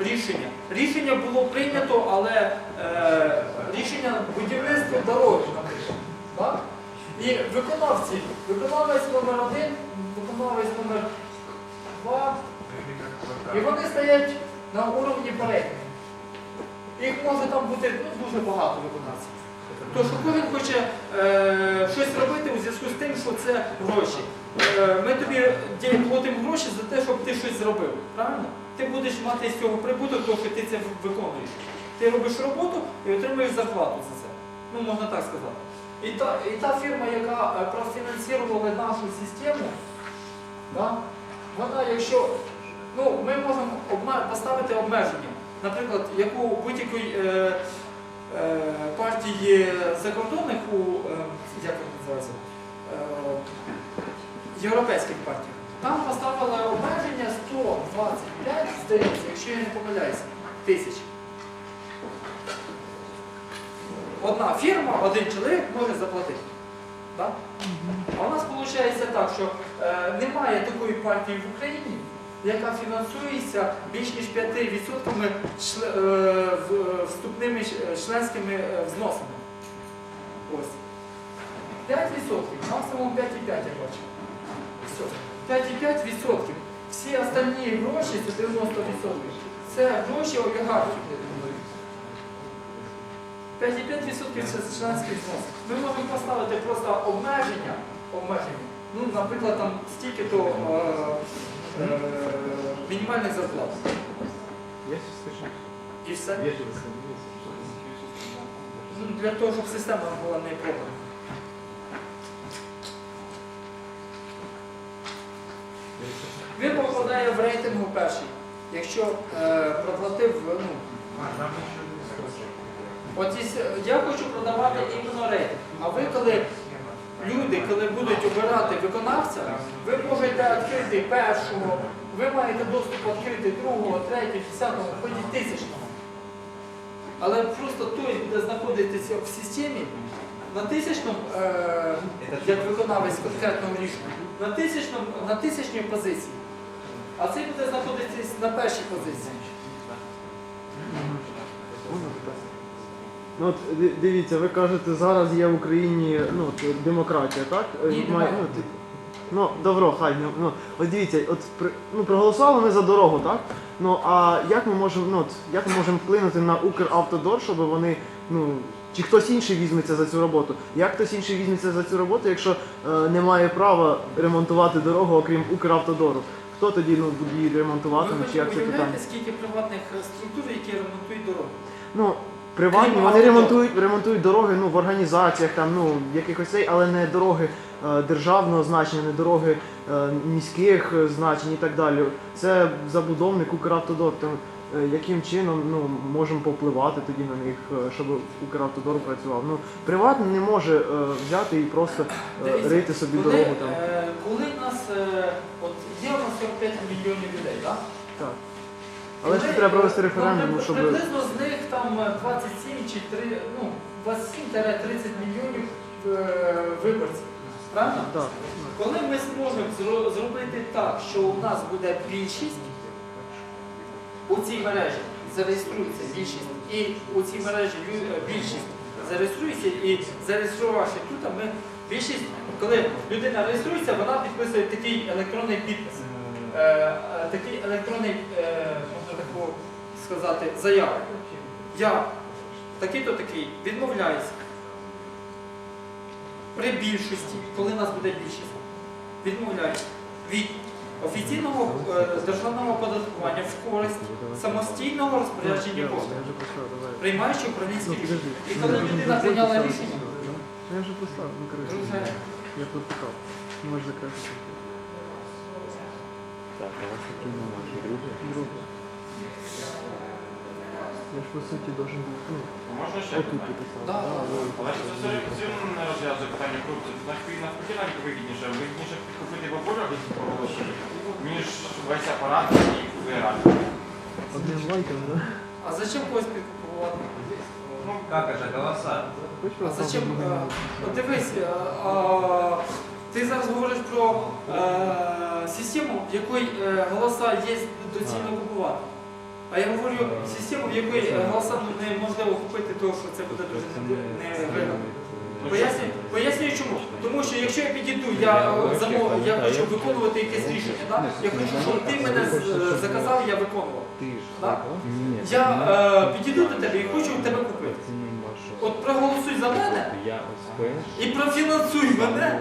рішення. Рішення було прийнято, але е, рішення будівництва дороги, наприклад. І виконавці, виконавець номер один, виконавець номер два, і вони стоять на уровні перетину. Їх може там бути ну, дуже багато виконавців. Тож кожен хоче е, щось робити у зв'язку з тим, що це гроші. Е, ми тобі платимо гроші за те, щоб ти щось зробив. Правильно? Ти будеш мати з цього прибуток, що ти це виконуєш. Ти робиш роботу і отримуєш зарплату за це. Ну, можна так сказати. І та, і та фірма, яка е, профінансувала нашу систему, да, вона, якщо ну, ми можемо обме- поставити обмеження. Наприклад, як у будь-якої е, е, партії закордонних у е, як вони називаються? Е, європейських партіях. Там поставили обмеження 125, здається, якщо я не помиляюся, тисяч. Одна фірма, один чоловік може заплатити. Так? А у нас виходить так, що е, немає такої партії в Україні, яка фінансується більш ніж 5% чле- е, вступними членськими е, взносами. Ось. 5%, максимум 5,5 я бачу. Все. 5,5%. Всі остальні гроші, це 90%. Це гроші олігархів. 5,5% це членський взнос. Ми можемо поставити просто обмеження. обмеження. Ну, наприклад, там стільки-то е, е, мінімальних зарплат. І все. Ну, Для того, щоб система була не проблема. Він попадає в рейтингу перший. Якщо е, проплатив, ну, от я хочу продавати іменно рейтинг. А ви коли люди, коли будуть обирати виконавця, ви можете відкрити першого, ви маєте доступ відкрити другого, третього, десятого, хоч і тисячного. Але просто той буде знаходитися в системі на тисячному, е, як виконавець конкретного рішення, на тисячному, на тисячній позиції. А цей буде знаходитись на першій позиції. Ну от ди- дивіться, ви кажете, зараз є в Україні ну, от, демократія, так? Е, Ні, немає. ну, ти- ну, добро, хай. ну, Ну, от дивіться, от при, ну, проголосували ми за дорогу, так? Ну а як ми можемо, ну, от, як ми можемо вплинути на Укравтодор, щоб вони, ну, чи хтось інший візьметься за цю роботу? Як хтось інший візьметься за цю роботу, якщо е, немає права ремонтувати дорогу, окрім Укравтодору? Хто тоді ну, буде її Ви ремонтуватиме, чи як це питання? уявляєте, скільки приватних е, структур, які ремонтують дороги? Ну, приватні, Крім вони автодор. ремонтують, ремонтують дороги ну, в організаціях, там, ну, якихось цей, але не дороги е, державного значення, не дороги е, міських е, значень і так далі. Це забудовник Укравтодор. Там, яким чином ну, можемо попливати тоді на них, е, щоб Укравтодор працював. Ну, приватний не може е, взяти і просто е, Дивіться, рити собі коли, дорогу там. е, коли нас, е, от є у нас 45 мільйонів людей, так? Так. Але ж треба провести е, референдум, ну, щоб. Приблизно з них там е, 27 чи 3, ну, 27-30 мільйонів е, виборців. Правильно? Так. Коли ми зможемо зро- зробити так, що у нас буде більшість у цій мережі зареєструється більшість, і у цій мережі е, більшість зареєструється і зареєструвавши тут, ми більшість, коли людина реєструється, вона підписує такий електронний підпис. Е, е, такий електронний, е, можна таку сказати, заяву. Я такий-то такий відмовляюся. При більшості, коли нас буде більшість, відмовляюся від офіційного е, державного оподаткування в користь самостійного розпорядження коштів, приймаючи управлінські Ну, рішення. І коли Ну, людина ну, прийняла рішення, Ну, Я вже поставив, ну коротше. Я протикав. Можеш закрити. Так, а вас які ваші друзі? Друге. Я ж по суті должен був, ну, Можна ще отут питання? підписати. Да. Але ж це все не розв'язує питання корупції. Це навіть навпаки навіть вигідніше. Вигідніше купити бабуля ніж весь апарат і виграти. Одним лайком, да? а зачем когось підкупувати? Ну, Как это голоса? А зачем? е, От дивись, е, ти зараз говориш про е, систему, в якої е, голоса є доцільно купувати. А я говорю систему, в якої е, голоса неможливо купити, тому що це буде дуже невигідно. Пояснюю, пояснюю чому. Тому що якщо я підійду, я е, замов, я хочу виконувати якесь рішення, так? я хочу, щоб ти мене з- заказав, я виконував. Так? Я е, підійду до тебе і хочу тебе купити. От проголосуй за мене і профінансуй мене,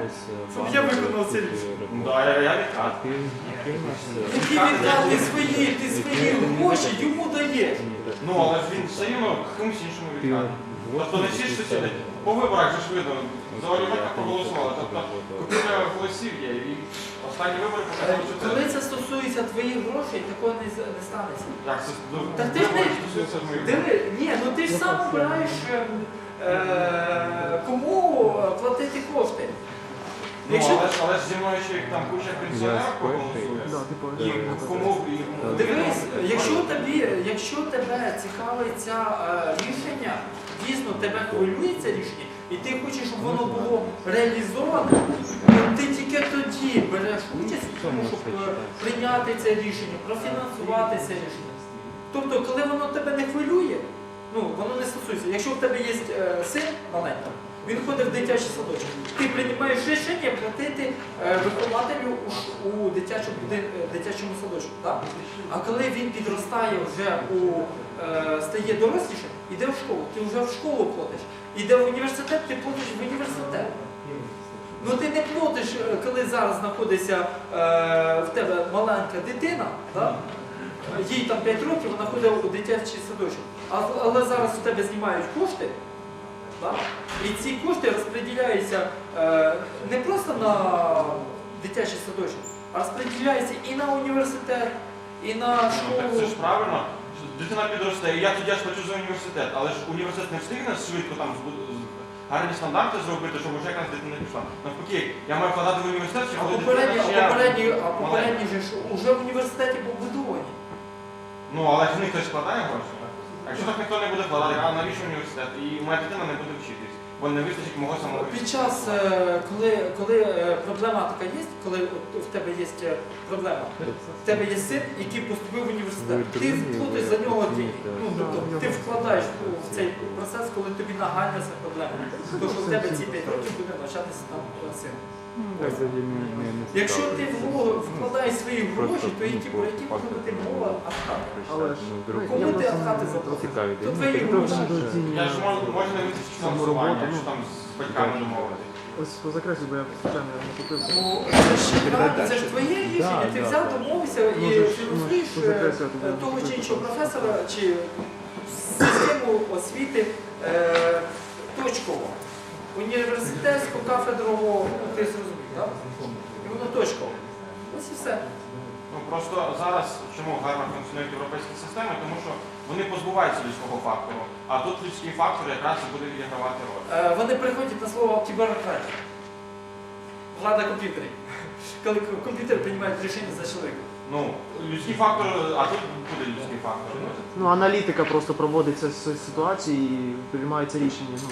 щоб я виконав це рішення. Ну, да, я, я відкат. ти віддав ти свої, ти свої гроші йому даєш. Ну, але ж він все рівно комусь іншому відкат. Тобто не всі ж сусіди. По виборах же ж видно, за Олівека проголосували. Тобто купівля голосів є. І останні вибори Е, показали, що Коли це. це стосується твоїх грошей, такого не, з- не станеться. Як це ну, ти ж вибори не- стосуються моїх. Диви, ні, ну ти ж сам обираєш, е, е, кому платити кошти. Ну, Якщо- але ж, але ж зі мною ще їх там куча пенсіонерів проголосує. Типу, І кому і Дивись, якщо тобі, якщо тебе цікавить це е, рішення, дійсно тебе хвилює це рішення, і ти хочеш, щоб воно було реалізоване, то ти тільки тоді береш участь в тому, щоб е, прийняти це рішення, профінансувати це рішення. Тобто, коли воно тебе не хвилює, ну воно не стосується. Якщо в тебе є е, син маленький, він ходить в дитячий садочок, ти приймаєш рішення платити е, вихователю у, у дитячому, дитячому садочку. Так? А коли він підростає вже у стає дорослішим, іде в школу, ти вже в школу платиш. Іде в університет, ти платиш в університет. Ну ти не платиш, е, коли зараз знаходиться е, в тебе маленька дитина, да? їй там 5 років, вона ходить у дитячий садочок. Але зараз у тебе знімають кошти, да? і ці кошти розподіляються е, не просто на дитячий садочок, а розподіляються і на університет, і на Ну, так школу. це ж правильно. Дитина підросте, і я тоді сплачу за університет, але ж університет не встигне швидко там гарні стандарти зробити, щоб вже якась дитина пішла. Навпаки, я маю вкладати в університет, чи А попередні, а попередні, а попередні же ж уже в університеті побудовані. Ну, але ж в них хтось складає гроші. Якщо так ніхто не буде вкладати, а навіщо університет? І моя дитина не буде вчитись, бо не вистачить мого самого. Під час, е, коли, коли е, проблема така є, коли от в тебе є е, проблема, в тебе є син, який поступив в університет, ти друзі, за нього дві. Ну, тобто ти вкладаєш у в цей процес, коли тобі нагальна ця проблема. Тому що в тебе ці 5 років буде навчатися там е, син. Якщо ти вкладаєш свої гроші, то які про які може бути мова Ахат? Але ж, Ну, ну, друг- Кому ти Ахати заплатив? То твої гроші. що-. Я ж можна Саму роботу, якщо ну. там з батьками домовитися. Ось по закресу, бо я звичайно не купив. Ну, це ж це ж твоє рішення. Ти да, взяв, домовився і Може ж, фінансуєш ну, що е, того чи іншого професора чи систему освіти е, точково. Університетську кафедрову, ну ти зрозумів, так? І воно точково. Ось і все. Ну просто зараз чому гарно функціонують європейські системи, тому що вони позбуваються людського фактору, а тут людський фактор якраз і буде відігравати роль. Е, Вони приходять на слово кіберократія. Влада комп'ютерів. Коли к- комп'ютер приймає рішення за чоловіка. Ну, людський фактор, а тут буде людський фактор. Ну, аналітика просто проводиться з ситуації і приймається рішення. Ну,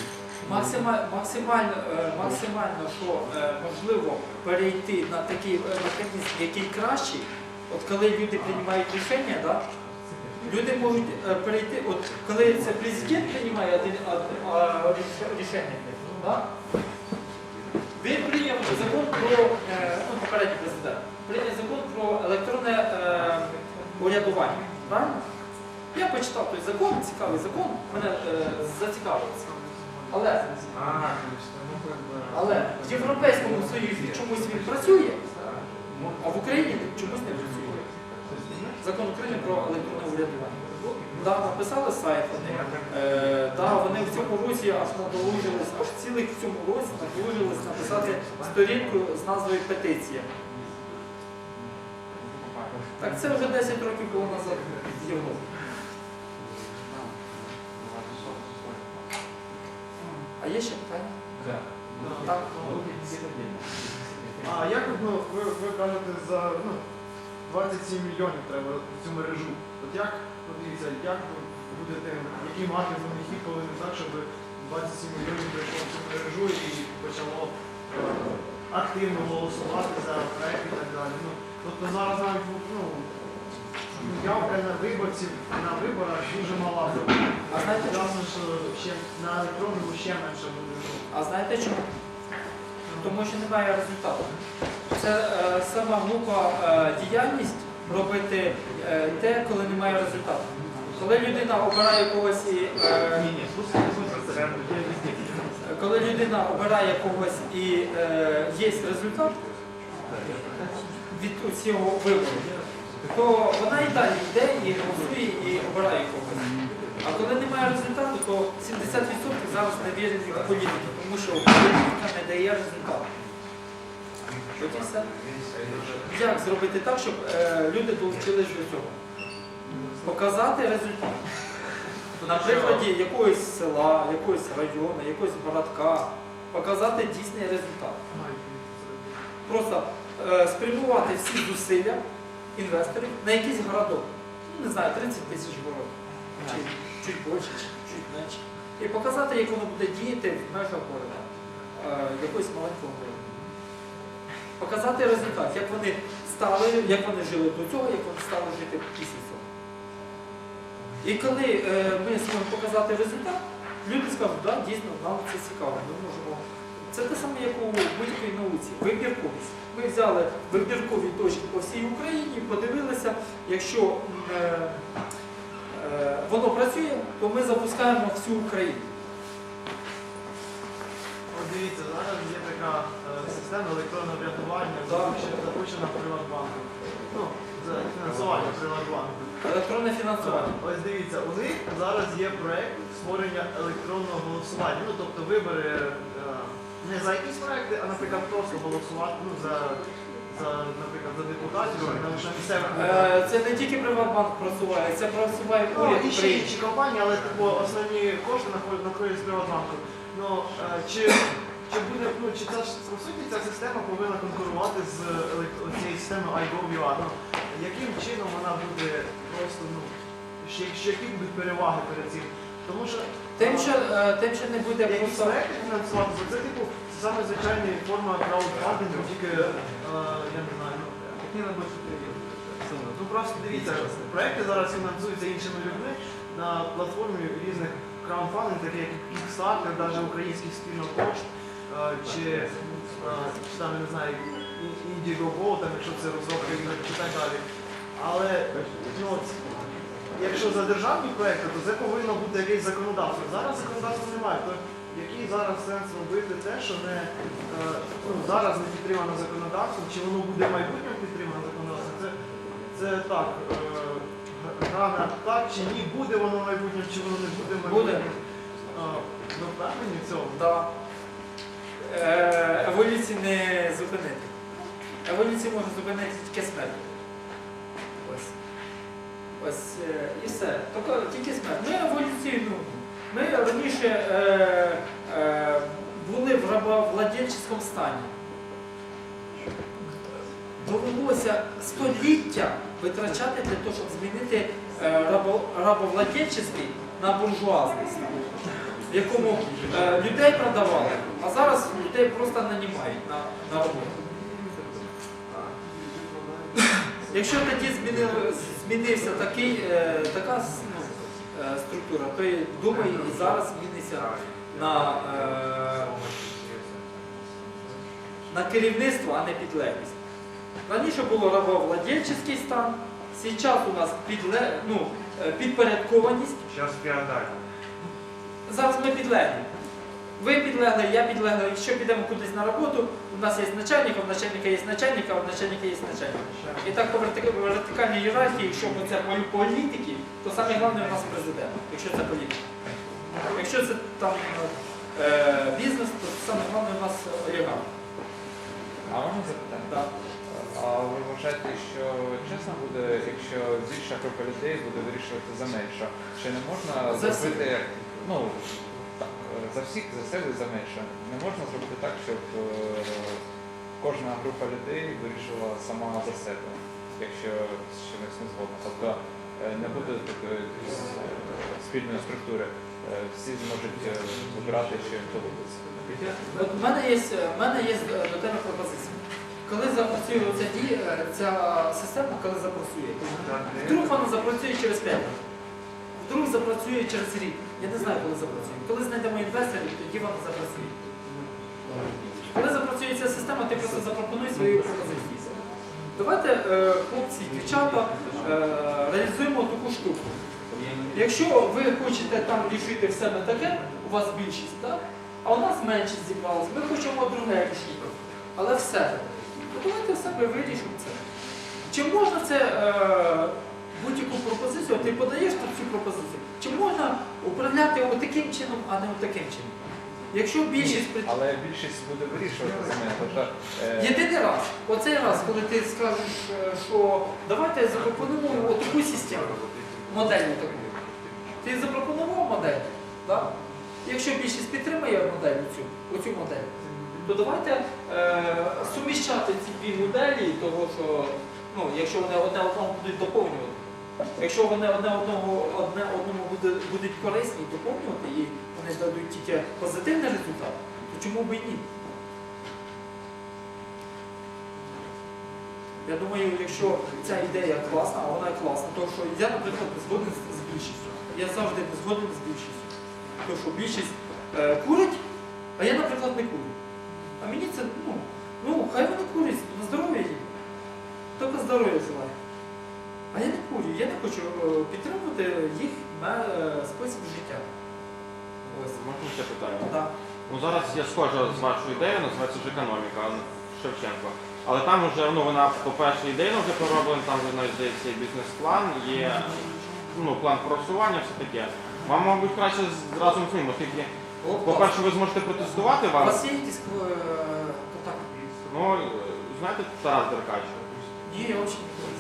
Максимально, максимально, е, максимально, що е, можливо перейти на такий е, механізм, який кращий, от коли люди приймають рішення, да, люди можуть перейти, от коли це президент приймає один, рішення, да, він прийняв закон про, ну, попередній президент, прийняв закон про електронне е, урядування. Правильно? Я почитав той закон, цікавий закон, мене е, зацікавило це. Але, але в Європейському Союзі чомусь він працює, а в Україні чомусь не працює. Закон України про електронне урядування. Да, написали сайт вони. Е, да, вони в цьому році аж надолужились, аж цілих в цьому році надолужились написати сторінку з назвою петиція. Так це вже 10 років було назад в Європі. А є ще питання? Так. А як ну, ви, ви кажете за ну, 27 мільйонів треба в цю мережу? От як, от дивіться, як ви будете, який мати хід повинен так, щоб 27 мільйонів прийшло в цю мережу і почало е, активно голосувати за проект і так далі. Ну, тобто зараз навіть ну, явка на виборців на виборах дуже мала. А знаєте чому? Що ще на електронному ще менше буде. А знаєте чому? Тому що немає результату. Це е, сама глупа е, діяльність робити е, те, коли немає результату. Коли людина обирає когось і е, коли людина обирає когось і е, є результат від цього вибору, то вона і далі йде і голосує і обирає когось. А коли немає результату, то 70% зараз не вірять в політику, тому що політика не дає результату. От. Як зробити так, щоб е, люди долучились до цього? Показати результат. На прикладі якогось села, якогось району, якогось городка, показати дійсний результат. Просто е, спрямувати всі зусилля інвесторів на якийсь городок. Ну, не знаю, 30 тисяч городів. Чи чуть більше, чуть менше. І показати, як воно буде діяти в межах города, е, якогось маленького города. Показати результат, як вони стали, як вони жили до цього, як вони стали жити після цього. І коли е, ми зможемо показати результат, люди скажуть, да, дійсно, нам це цікаво, ми можемо. Це те саме, як у будь-якій науці, вибірковість. Ми взяли вибіркові точки по всій Україні, подивилися, якщо е, е, воно працює, то ми запускаємо всю Україну. От дивіться, зараз є така е, система електронного врятування, Так. запущена, в Приватбанку. Ну, за фінансування Приватбанку. Електронне фінансування. Ось дивіться, у них зараз є проект створення електронного голосування. Ну, тобто вибори е, не за якісь проекти, а, наприклад, просто голосувати ну, за, за, наприклад, за депутатів на, на місцевих. Е, Це не тільки Приватбанк просуває, це просуває Ну, уряд і ще інші компанії, але типу, основні кошти знаходять знаходяться з Приватбанку. Ну, е, чи, чи буде, ну, чи ця ж, по суті ця система повинна конкурувати з елект- цією системою iGov.ua? Ну, яким чином вона буде просто, ну, ще, ще які будуть переваги перед цим? Тому що Тим, що, е, тим, що не буде просто. фінансувати, це типу саме звичайна форма краудфандингу, тільки, е, я не знаю, ну, Ну просто дивіться, проекти зараз фінансуються іншими людьми на платформі різних краундфандингів, таких як Kickstarter, навіть українських спільно кошт, е, чи, е, чи там, я не знаю, Indiegogo, там, якщо це розробка і так далі. Але ну, от, якщо за державні проекти, то це повинно бути якесь законодавство. Зараз законодавства немає. То який зараз сенс робити те, що не е, ну, зараз не підтримано законодавством, чи воно буде в майбутньому підтримано законодавством? Це, це так. Е, гра так чи ні, буде воно в майбутньому, чи воно не буде в майбутньому. Е, Ви впевнені в цьому? Да. Е, Еволюції не зупинити. Еволюцію може зупинити тільки смерть. Ось. Е, і все. Тільки, тільки смерть. Ми еволюційну. Ми раніше е, е, були в рабовладельчому стані. Довелося століття витрачати для того, щоб змінити е, рабо, рабовладельчий на буржуазний стан в якому е, людей продавали, а зараз людей просто нанімають на, на роботу. Якщо тоді змінив, змінився такий, е, така ну, е, структура, то я думаю, і зараз зміниться на, е, на керівництво, а не підлеглість. Раніше було рабовладельчий стан, зараз у нас підле, ну, підпорядкованість. Зараз. Ми підлеглі. Ви підлегли, я підлеглий. Якщо підемо кудись на роботу, у нас є начальник, в начальника є начальник, а в начальника є начальник. І так по вертикальній ієрархії, якщо це полі- політики, то саме головне у нас президент, якщо це політика. Якщо це там е, бізнес, то саме головне у нас олігарх. А можна запитати? Да. А ви вважаєте, що чесно буде, якщо більша група людей буде вирішувати за менше? Чи не можна зробити, ну, так, за всіх, за себе і за менше? Не можна зробити так, щоб е, кожна група людей вирішила сама за себе, якщо з чимось не згодна. Тобто е, не буде такої е, спільної структури. Всі зможуть вибирати, що їм подобається. От в мене є, в мене є до тебе пропозиція. коли запрацює дія, е, ця система, коли запрацює, вдруг вона запрацює через 5 років, запрацює через рік. Я не знаю, коли запрацює. Коли знайдемо інвесторів, тоді вона запрацює. Коли запрацює ця система, ти просто запропонуй свою пропозицію. Давайте, е, хлопці, дівчата, е, реалізуємо таку штуку. Якщо ви хочете там рішити в себе таке, у вас більшість, так? а у нас меншість зібралась, ми хочемо друге рішення, але в себе. То давайте в себе вирішимо це. Чи можна це е, будь-яку пропозицію, ти подаєш тут цю пропозицію, чи можна управляти отаким чином, а не отаким чином? Якщо більшість при- Але більшість буде вирішувати за мене. Тобто, е, Єдиний раз, оцей раз, коли ти скажеш, е, що давайте запропонуємо таку систему, модель таку. Ти запропонував модель, так? Якщо більшість підтримує модель цю, оцю модель, то давайте е, суміщати ці дві моделі, того що, ну, якщо вони одне одному будуть доповнювати. Якщо вони одне одному, одне одному буде, будуть корисні доповнювати, і вони дадуть тільки позитивний результат, то чому б і ні? Я думаю, якщо ця ідея класна, а вона класна, то що я, наприклад, згоден з, з більшістю. Я завжди не згоден з більшістю. Тому що більшість е, курить, а я, наприклад, не курю. А мені це, ну, ну хай вони курять, на здоров'я їм. Тільки здоров'я желаю. А я не курю, я не хочу е, підтримувати їх на е, спосіб життя. Ось. Можна ще питання? Да. Ну зараз я схожа з вашою ідеєю, називається ж економіка Шевченко. Але там вже, ну вона, по-перше, ідейно вже пророблена, там вже навіть здається є бізнес-план, є ну, план просування, все таке. Вам, мабуть, краще з- разом з ним, оскільки, по-перше, ви зможете протестувати У вам. вас є якісь е, контакти? Ну, знаєте, Тарас Деркач. Ні, я взагалі не.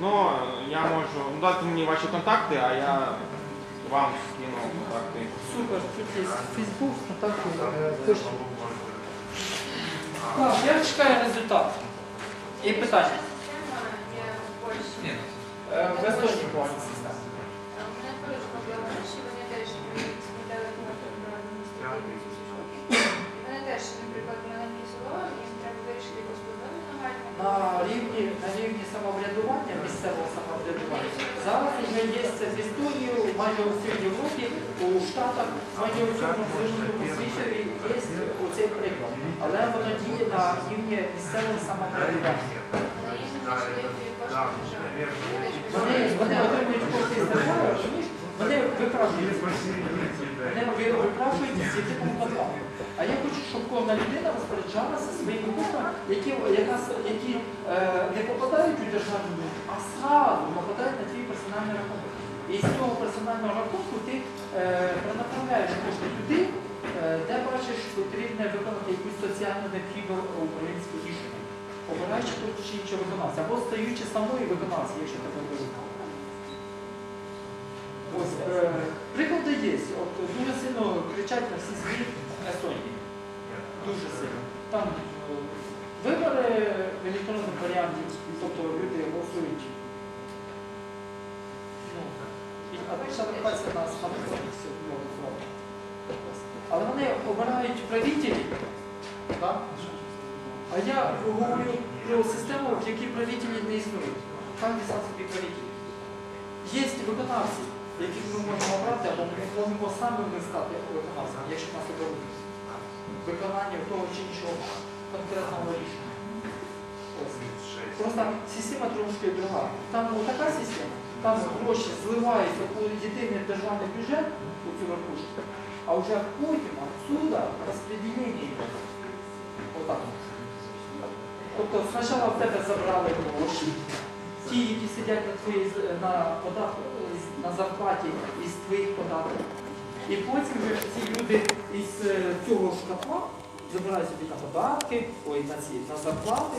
Ну, я можу ну, дати мені ваші контакти, а я вам скину контакти. Супер, тут є Фейсбук, контакти, е, почта. Так, я чекаю результат. І питання. Система є в Польщі. Е, В Естонії повна система. У мене подружка була в Польщі, вони теж складали карту про Місцевого самоврядування, зараз вже є це в Естонії, майже у всій Європі, у Штатах, майже у всьому розвинутому світі є оцей приклад. Але воно діє на рівні місцевого самоврядування. Вони отримують кошти з держави. Вони виправдують. Ви- виправдують з єдиним. А я хочу, щоб кожна людина розпоряджалася своїми коштами, які, е, не попадають у державну, а сразу попадають на твій персональний рахунок. І з цього персонального рахунку ти е, перенаправляєш кошти туди, е, де бачиш, що потрібно виконати якусь соціально необхідну українську рішення, обираючи тут чи іншого виконавця, або стаючи самою виконавцем, якщо тебе беруть. Ось, е, приклади є. От дуже сильно кричать на всі світ Естонії. Дуже сильно. Там е, вибори в електронному варіанті, тобто люди голосують. Ну, і- а більше рахується на самопомість. Але вони обирають правителів. Так? А я говорю про систему, в якій правителі не існують. Кожен сам собі правитель. Є виконавці, яких ми можемо обрати, або ми можемо самими стати виконавцями, якщо нас оберуть. Виконання того чи іншого конкретного рішення. Просто система трошки друга. Там така система, там гроші зливаються у єдиний державний бюджет, у цю рахунку, а вже потім отсюда розподілення йде. Отак. Тобто спочатку в тебе забрали гроші, ті, які сидять на твоїй з- на податку на зарплаті із твоїх податків. І потім вже ці люди із е, цього шкафа забирають собі на податки, ой, на ці на зарплати.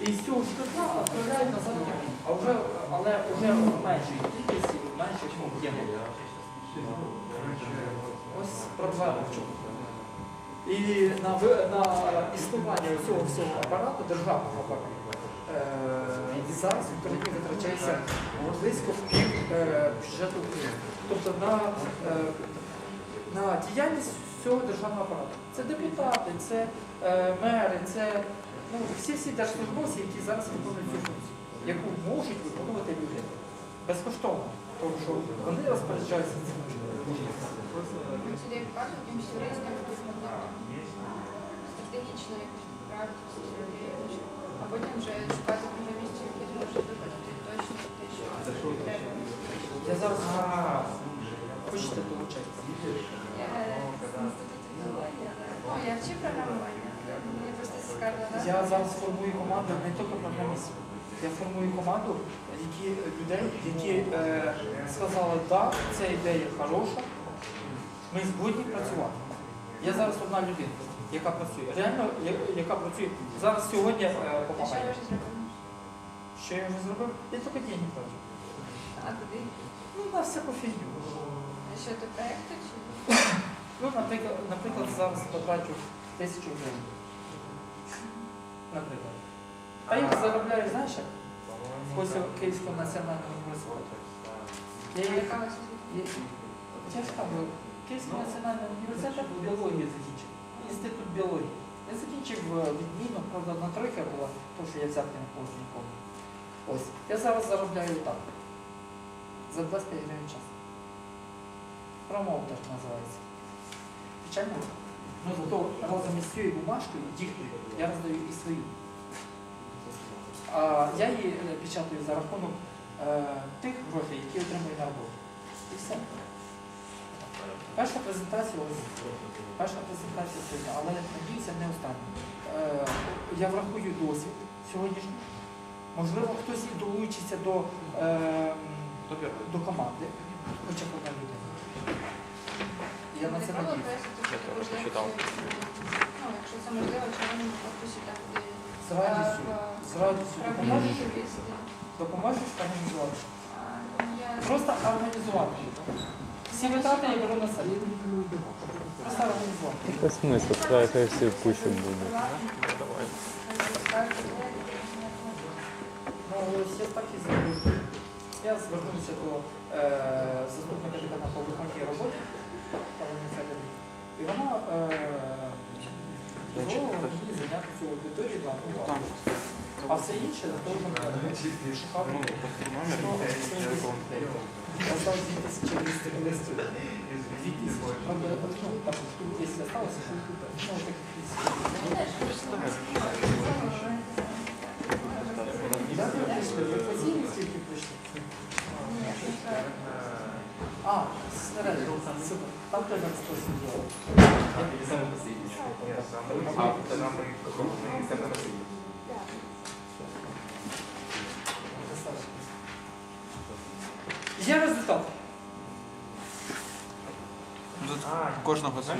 І з цього шкафа відправляють назад. в. А вже, але вже в меншій кількості, в меншому об'ємі. Ось проблема в чому. І на, на існування цього всього апарату, державного апарату, е, зараз Україні витрачається близько пів е, бюджету України. Тобто на, е, на діяльність всього державного апарату. Це депутати, це мери, це ну, всі всі держслужбовці, які зараз виконують цю функцію, яку можуть виконувати люди безкоштовно, тому що вони розпоряджаються цим. Сюди вкладу, а потім вже шукати програмістів, які зможуть виконати точно те, що треба. Я зараз хочете долучатися. Я е, О, я вчу програмування. Мені просто цікаво. Я зараз формую команду не тільки програмістів. Я формую команду які, людей, які е, сказали, так, ця ідея хороша, ми згодні працювати. Я зараз одна людина, яка працює. Реально, я- яка працює. Зараз сьогодні е, що вже? Що я вже зробив? Я тільки деньги плачу. А куди? Ну, на всяку фігню. А що, до проєкту чи? Ну, наприклад, наприклад, зараз потрачу тисячу гривень. Наприклад. А я заробляю, знаєш, як? У Київського національного університету. Я, їх- яка у вас освіта? я, я ж кажу, Київський національний університет біологію закінчив. Інститут біології. Я закінчив е, відмінно, правда, на тройка була, тому що я взятки не получив ніколи. Ось. Я зараз заробляю так. За 25 гривень час. Промоутер називається. Печально? Ну, зато разом із цією бумажкою, діхтою, я роздаю і свою. А я її е, печатаю за рахунок е, тих грошей, які отримую на роботу. І все. Перша презентація, ось, перша презентація сьогодні, але надіюся, не остання. Е, я врахую досвід сьогоднішній. Можливо, хтось і долучиться до, е, до команди, хоча б одна людина. Я на це Не надіюся. Ну, якщо це можливо, чи можна хтось так. З радістю, з радістю допоможеш, допоможеш організувати. Просто організувати. Всі витрати я беру на себе. Просто організувати. Хай кучу. Ну, я так і зробив. Я звернувся до е, заступника декана по виконаній роботі, пані Федорі, і вона е, дозволила мені зайняти цю аудиторію на одну варту. А все інше шукав. Ну, номер, телефон. Я став 2200 листів. 2000. Правда, ну, там штук 10 осталось, а штук ну, так 10. Як ви прийшли? Ви постійно скільки прийшли? А, снаряди. Супер. Там спосіб Є результат. Кожного свій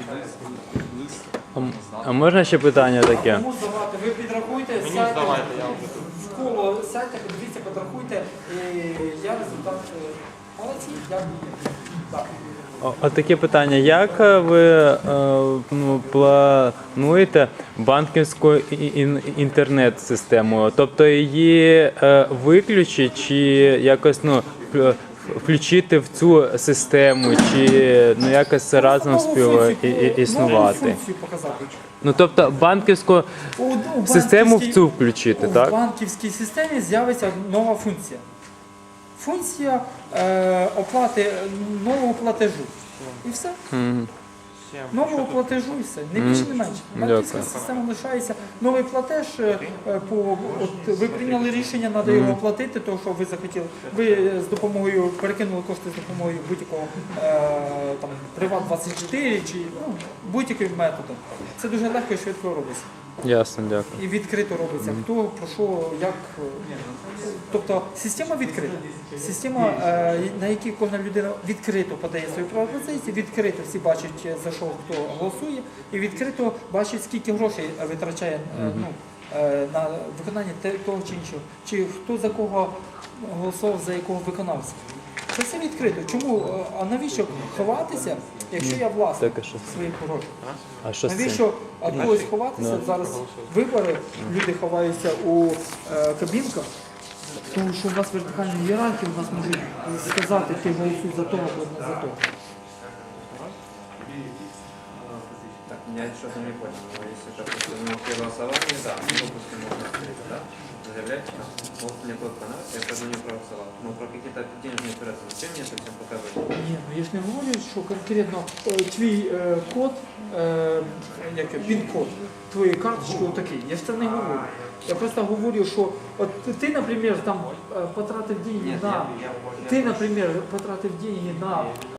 А, можна ще питання таке? кому здавати? Ви підрахуйте, Мені сядьте, здавайте, я вже в коло сядьте, подивіться, подрахуйте. І я результат. е, Молодці, дякую. Так. О, а таке питання: як е, ви е, ну, плануєте банківську ін- інтернет-систему? Тобто її е, виключити чи якось ну, в- включити в цю систему, чи ну якось разом співіснувати. спів і- і- існувати? Ну тобто банківську систему в цю включити, У так? банківській системі з'явиться нова функція. Функція е, оплати е, нового платежу. І все. Мгм. Сім. Нового платежу і все. Не більше, не менше. Банківська Дякую. система лишається. Новий платеж е, е, по от ви прийняли рішення, треба його оплатити, тому що ви захотіли. Ви е, з допомогою перекинули кошти з допомогою будь-якого е, там Приват 24 чи ну, будь-яким методом. Це дуже легко і швидко робиться. Ясно, дякую. І відкрито робиться. Хто про що, як. е, Тобто система відкрита. Система, е, на якій кожна людина відкрито подає свої пропозиції, відкрито всі бачать, е, за що хто голосує, і відкрито бачать, скільки грошей витрачає ну, на виконання того чи іншого. Чи хто за кого голосував, за якого виконавця. Це все відкрито. Чому? е, А навіщо ховатися, якщо я власник Так, а що? своїх грошей? А що з цим? Навіщо від когось ховатися? Да. Зараз вибори, люди ховаються у е, кабінках, тому що у нас вертикальна ієрархія, у нас можуть сказати, ти голосуй за того або не за того. Так. Я что-то не понял. Если, допустим, ну, при голосовании, да, ну, допустим, можно открыть, да, заявлять, вот мне код понравился, я пойду не проголосовал. Но про какие-то денежные операции зачем мне это всем показывать? Ні, ну я ж не говорю, що конкретно е, твій е, код, е, як є, пін-код, твоєї карточки такий. Я ж це не говорю. Я просто говорю, що от ти, наприклад, там е, потратив деньги Нет, на. я, я, я Ти, наприклад, потратив деньги на